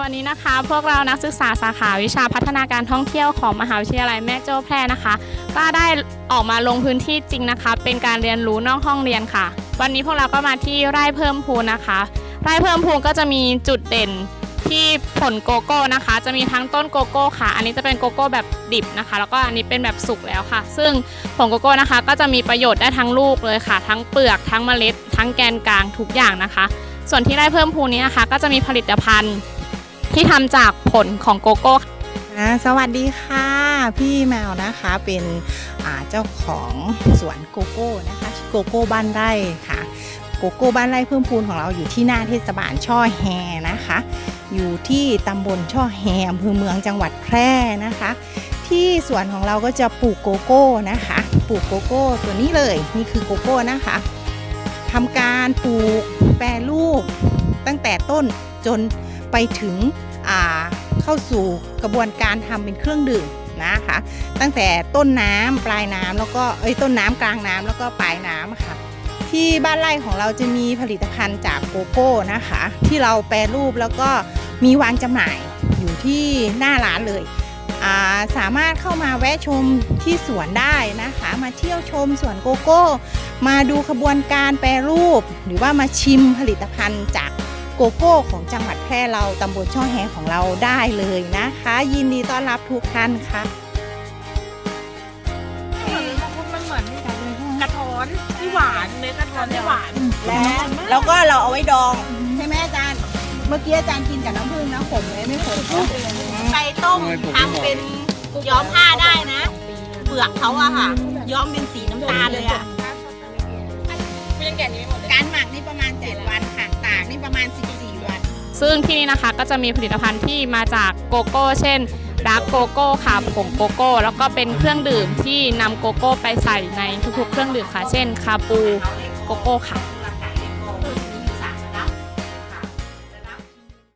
วันนี้นะคะ พวกเรานักศึกษาสาขาวิชาพัฒนาการท่องเที่ยวของมหาวิทยาลัยแม่โจ้แพร่นะคะ ก็ได้ออกมาลงพื้นที่จริงนะคะ เป็นการเรียนรู้นอกห้องเรียนค่ะ วันนี้พวกเราก็มาที่ไร่เพิ่มพูนนะคะ ไร่เพิ่มพูนก็จะมีจุดเด่นที่ผลโกโก้นะคะ จะมีทั้งต้นโกโก้ค่ะ อันนี้จะเป็นโกโก้แบบดิบนะคะ แล้วก็อันนี้เป็นแบบสุกแล้วค่ะ ซึ่งผลโกโก้นะคะ ก็จะมีประโยชน์ได้ทั้งลูกเลยค่ะ ทั้งเปลือกทั้งเมล็ด ทั้งแกนกลางทุกอย่างนะคะ ส่วนที่ไร่เพิ่มพูนนี้นะคะ ก็จะมีผลิตภัณฑ์ ที่ทำจากผลของโกโก้อ่าสวัสดีค่ะ พี่แมวนะคะเป็นเจ้าของสวนโกโก้นะคะโกโก้บ้านไร่ค่ะโกโก้บ้านไร่เพิ่มพูนของเราอยู่ที่หน้าเทศบาลช่อแฮนะคะ อยู่ที่ตำบลช่อแฮอำเภอเมืองจังหวัดแพร่นะคะ ที่สวนของเราก็จะปลูกโกโก้นะคะ ปลูกโกโก้ตัวนี้เลยนี่คือโกโก้นะคะทำการปลูกแปรรูปตั้งแต่ต้นจน ไปถึงเข้าสู่กระบวนการทำเป็นเครื่องดื่มนะคะ ตั้งแต่ต้นน้ำปลายน้ำแล้วก็เอ้ยต้นน้ำกลางน้ำแล้วก็ปลายน้ำค่ะ ที่บ้านไร่ของเราจะมีผลิตภัณฑ์จากโกโก้นะคะ ที่เราแปรรูปแล้วก็มีวางจำหน่ายอยู่ที่หน้าร้านเลยาสามารถเข้ามาแวะชมที่สวนได้นะคะ มาเที่ยวชมสวนโกโก้ มาดูขบวนการแปรรูป หรือว่ามาชิมผลิตภัณฑ์จาก โกโก้ของจังหวัดแพร่เราตำบลช่อแฮของเราได้เลยนะคะ ยินดีต้อนรับทุกท่านค่ะมันเหมือนกระท้อนที่หวานเนื้อกระท้อนที่หวาน และแล้วก็เราเอาไว้ดองใช่ไหมอาจารย์ เมื่อกี้อาจารย์กินกับน้ำผึ้งนะขมเลยไม่ขมไปต้มทำเป็นย้อมผ้าได้นะ เปลือกเขาอะค่ะ ย้อมเป็นสีน้ำตาลเลยอะการหมักนี่ประมาณ7วันค่ะตาก นี่ประมาณ 14 วัน ซึ่งที่นี่นะคะก็จะมีผลิตภัณฑ์ที่มาจากโกโก้ เช่นดาร์กโกโก้ค่ะผงโกโก้ แล้วก็เป็นเครื่องดื่มที่นำโกโก้ไปใส่ในทุกๆ เครื่องดื่มค่ะ เช่น คาปูโกโก้ค่ะ